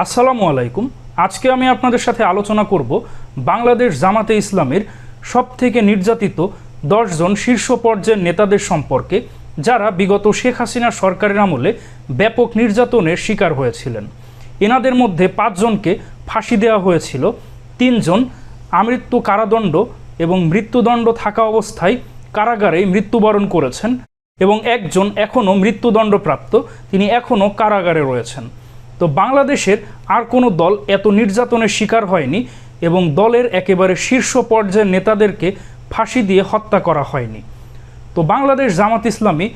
আসসালামু আলাইকুম। আজকে আমি আপনাদের সাথে আলোচনা করব বাংলাদেশ জামাতে ইসলামের সব থেকে নির্যাতিত দশজন শীর্ষ পর্যায়ের নেতাদের সম্পর্কে, যারা বিগত শেখ হাসিনা সরকারের আমলে ব্যাপক নির্যাতনের শিকার হয়েছিলেন। এনাদের মধ্যে পাঁচজনকে ফাঁসি দেওয়া হয়েছিল, তিনজন আমৃত্যু কারাদণ্ড এবং মৃত্যুদণ্ড থাকা অবস্থায় কারাগারে মৃত্যুবরণ করেছেন এবং একজন এখনও মৃত্যুদণ্ডপ্রাপ্ত, তিনি এখনও কারাগারে রয়েছেন। তো বাংলাদেশের আর কোনো দল এত নির্যাতনের শিকার হয়নি এবং দলের একেবারে শীর্ষ পর্যায়ের নেতাদেরকে ফাঁসি দিয়ে হত্যা করা হয়নি। তো বাংলাদেশ জামাত ইসলামী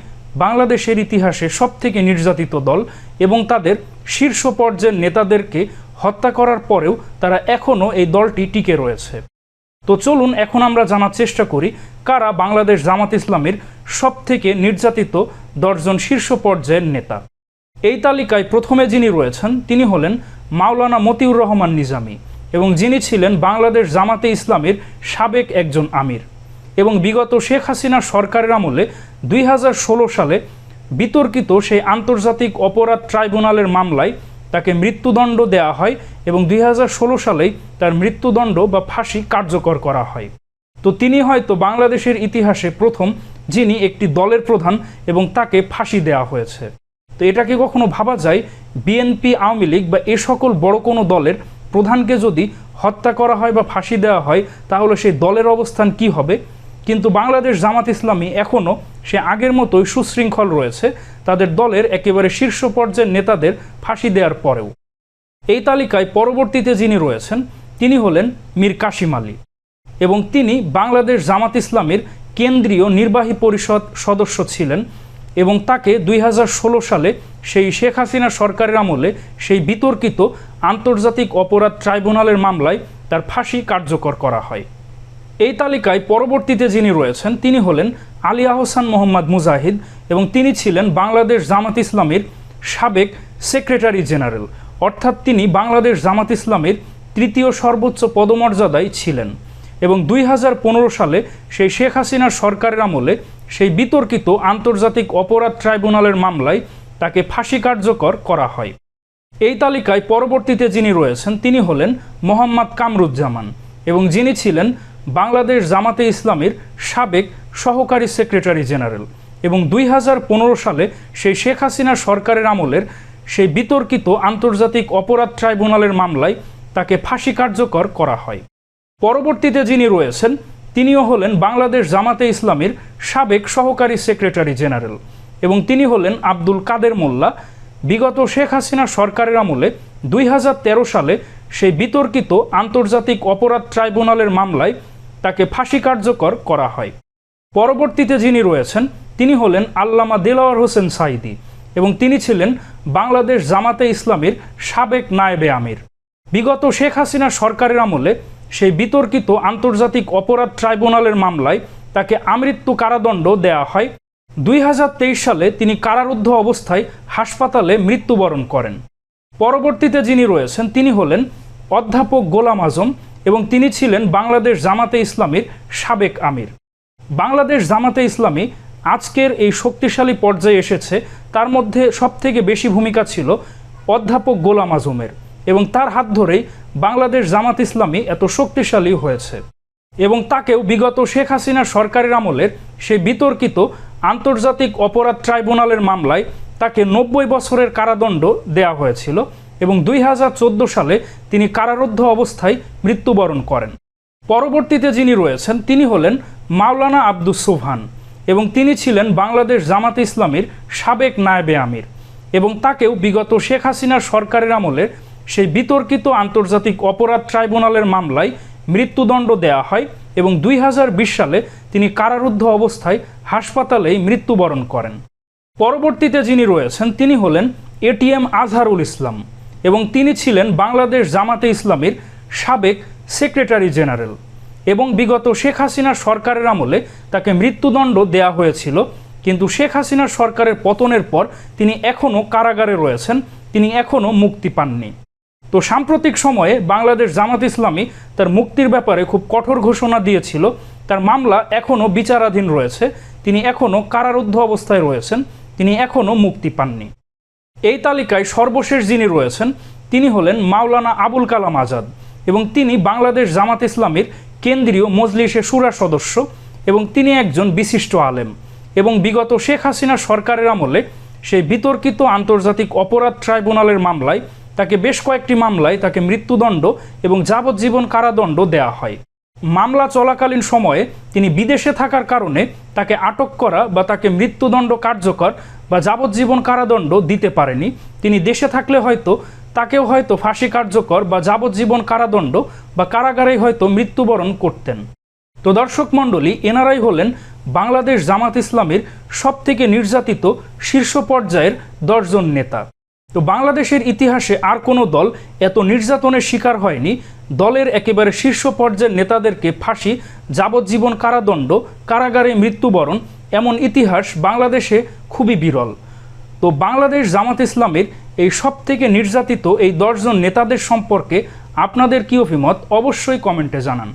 বাংলাদেশের ইতিহাসে সবথেকে নির্যাতিত দল এবং তাদের শীর্ষ পর্যায়ের নেতাদেরকে হত্যা করার পরেও তারা এখনও এই দলটি টিকে রয়েছে। তো চলুন এখন আমরা জানার চেষ্টা করি কারা বাংলাদেশ জামাত ইসলামের সবথেকে নির্যাতিত দশজন শীর্ষ পর্যায়ের নেতা। এই তালিকায় প্রথমে যিনি রয়েছেন, তিনি হলেন মাওলানা মতিউর রহমান নিজামী এবং যিনি ছিলেন বাংলাদেশ জামাতে ইসলামের সাবেক একজন আমির এবং বিগত শেখ হাসিনা সরকারের আমলে দুই হাজার ষোলো সালে বিতর্কিত সেই আন্তর্জাতিক অপরাধ ট্রাইব্যুনালের মামলায় তাকে মৃত্যুদণ্ড দেওয়া হয় এবং দুই হাজার ষোলো সালেই তার মৃত্যুদণ্ড বা ফাঁসি কার্যকর করা হয়। তো তিনি হয়তো বাংলাদেশের ইতিহাসে প্রথম যিনি একটি দলের প্রধান এবং তাকে ফাঁসি দেওয়া হয়েছে। তো এটাকে কখনো ভাবা যায়? বিএনপি আওয়ামী লীগ বা এ সকল বড় কোনো দলের প্রধানকে যদি হত্যা করা হয় বা ফাঁসি দেওয়া হয়, তাহলে সেই দলের অবস্থান কি হবে? কিন্তু বাংলাদেশ জামাত ইসলামী এখনও সে আগের মতোই সুশৃঙ্খল রয়েছে। তাদের দলের একেবারে শীর্ষ পর্যায়ের নেতাদের ফাঁসি দেওয়ার পরেও। এই তালিকায় পরবর্তীতে যিনি রয়েছেন, তিনি হলেন মীর কাশিম আলী এবং তিনি বাংলাদেশ জামাত ইসলামের কেন্দ্রীয় নির্বাহী পরিষদ সদস্য ছিলেন। এবং তাকে দুই হাজার ষোলো সালে সেই শেখ হাসিনা সরকারের আমলে সেই বিতর্কিত আন্তর্জাতিক অপরাধ ট্রাইব্যুনালের মামলায় তার ফাঁসি কার্যকর করা হয়। এই তালিকায় পরবর্তীতে যিনি রয়েছেন, তিনি হলেন আলী আহসান মোহাম্মদ মুজাহিদ এবং তিনি ছিলেন বাংলাদেশ জামাত ইসলামের সাবেক সেক্রেটারি জেনারেল। অর্থাৎ তিনি বাংলাদেশ জামাত ইসলামের তৃতীয় সর্বোচ্চ পদমর্যাদায় ছিলেন এবং দুই হাজার পনেরো সালে সেই শেখ হাসিনার সরকারের আমলে সেই বিতর্কিত আন্তর্জাতিক অপরাধ ট্রাইব্যুনালের মামলায় তাকে ফাঁসি কার্যকর করা হয়। এই তালিকায় পরবর্তীতে যিনি রয়েছেন, তিনি হলেন মোহাম্মদ কামরুজ্জামান এবং যিনি ছিলেন বাংলাদেশ জামাতে ইসলামের সাবেক সহকারী সেক্রেটারি জেনারেল এবং দুই হাজার পনেরো সালে সেই শেখ হাসিনা সরকারের আমলের সেই বিতর্কিত আন্তর্জাতিক অপরাধ ট্রাইব্যুনালের মামলায় তাকে ফাঁসি কার্যকর করা হয়। পরবর্তীতে যিনি রয়েছেন তিনিও হলেন বাংলাদেশ জামাতে ইসলামের সাবেক সহকারী সেক্রেটারি জেনারেল এবং তিনি হলেন আব্দুল কাদের মোল্লা। বিগত শেখ হাসিনা সরকারের আমলে দুই হাজার তেরো সালে সেই বিতর্কিত আন্তর্জাতিক অপরাধ ট্রাইব্যুনালের মামলায় তাকে ফাঁসি কার্যকর করা হয়। পরবর্তীতে যিনি রয়েছেন, তিনি হলেন আল্লামা দেলাওয়ার হোসেন সাইদি এবং তিনি ছিলেন বাংলাদেশ জামাতে ইসলামের সাবেক নায়েবে আমির। বিগত শেখ হাসিনা সরকারের আমলে সেই বিতর্কিত আন্তর্জাতিক অপরাধ ট্রাইব্যুনালের মামলায় তাকে আমৃত্যু কারাদণ্ড দেওয়া হয়। দুই হাজার তেইশ সালে তিনি কারারুদ্ধ অবস্থায় হাসপাতালে মৃত্যুবরণ করেন। পরবর্তীতে যিনি রয়েছেন, তিনি হলেন অধ্যাপক গোলাম আজম এবং তিনি ছিলেন বাংলাদেশ জামাতে ইসলামীর সাবেক আমির। বাংলাদেশ জামাতে ইসলামী আজকের এই শক্তিশালী পর্যায়ে এসেছে। তার মধ্যে সবথেকে বেশি ভূমিকা ছিল অধ্যাপক গোলাম আজমের। এবং তার হাত ধরেই বাংলাদেশ জামাত ইসলামী এত শক্তিশালী হয়েছে। এবং তাকেও বিগত শেখ হাসিনা সরকারের আমলের সেই বিতর্কিত আন্তর্জাতিক অপরাধ ট্রাইব্যুনালের মামলায় তাকে নব্বই বছরের কারাদণ্ড দেওয়া হয়েছিল এবং দুই হাজার চোদ্দ সালে তিনি কারারুদ্ধ অবস্থায় মৃত্যুবরণ করেন। পরবর্তীতে যিনি রয়েছেন, তিনি হলেন মাওলানা আব্দুস সুবহান এবং তিনি ছিলেন বাংলাদেশ জামাত ইসলামীর সাবেক নায়েবে আমির এবং তাকেও বিগত শেখ হাসিনার সরকারের আমলে সেই বিতর্কিত আন্তর্জাতিক অপরাধ ট্রাইব্যুনালের মামলায় মৃত্যুদণ্ড দেওয়া হয় এবং দুই হাজার বিশ সালে তিনি কারারুদ্ধ অবস্থায় হাসপাতালেই মৃত্যুবরণ করেন। পরবর্তীতে যিনি রয়েছেন, তিনি হলেন এটিএম আজহারুল ইসলাম এবং তিনি ছিলেন বাংলাদেশ জামাতে ইসলামের সাবেক সেক্রেটারি জেনারেল এবং বিগত শেখ হাসিনার সরকারের আমলে তাকে মৃত্যুদণ্ড দেয়া হয়েছিল। কিন্তু শেখ হাসিনার সরকারের পতনের পর তিনি এখনও কারাগারে রয়েছেন, তিনি এখনও মুক্তি পাননি। তো সাম্প্রতিক সময়ে বাংলাদেশ জামাত ইসলামী তার মুক্তির ব্যাপারে খুব কঠোর ঘোষণা দিয়েছিল। তার মামলা এখনও বিচারাধীন রয়েছে। তিনি এখনও কারারুদ্ধ অবস্থায় রয়েছেন। তিনি এখনও মুক্তি পাননি। এই তালিকায় সর্বশেষ যিনি রয়েছেন, তিনি হলেন মাওলানা আবুল কালাম আজাদ এবং তিনি বাংলাদেশ জামাত ইসলামের কেন্দ্রীয় মজলিসে সুরা সদস্য এবং তিনি একজন বিশিষ্ট আলেম এবং বিগত শেখ হাসিনা সরকারের আমলে সেই বিতর্কিত আন্তর্জাতিক অপরাধ ট্রাইব্যুনালের মামলায় তাকে বেশ কয়েকটি মামলায় তাকে মৃত্যুদণ্ড এবং যাবজ্জীবন কারাদণ্ড দেওয়া হয়। মামলা চলাকালীন সময়ে তিনি বিদেশে থাকার কারণে তাকে আটক করা বা তাকে মৃত্যুদণ্ড কার্যকর বা যাবজ্জীবন কারাদণ্ড দিতে পারেনি। তিনি দেশে থাকলে হয়তো তাকেও হয়তো ফাঁসি কার্যকর বা যাবজ্জীবন কারাদণ্ড বা কারাগারেই হয়তো মৃত্যুবরণ করতেন। তো দর্শক মণ্ডলী, এনারাই হলেন বাংলাদেশ জামাত ইসলামের সবথেকে নির্যাতিত শীর্ষ পর্যায়ের দশজন নেতা। তো বাংলাদেশের ইতিহাসে আর কোনো দল এত নির্যাতনের শিকার হয়নি। দলের একেবারে শীর্ষ পর্যায়ের নেতাদেরকে ফাঁসি, যাবজ্জীবন কারাদণ্ড, কারাগারে মৃত্যুবরণ, এমন ইতিহাস বাংলাদেশে খুবই বিরল। তো বাংলাদেশ জামাত ইসলামের এই সব থেকে নির্যাতিত এই দশজন নেতাদের সম্পর্কে আপনাদের কী অভিমত? অবশ্যই কমেন্টে জানান।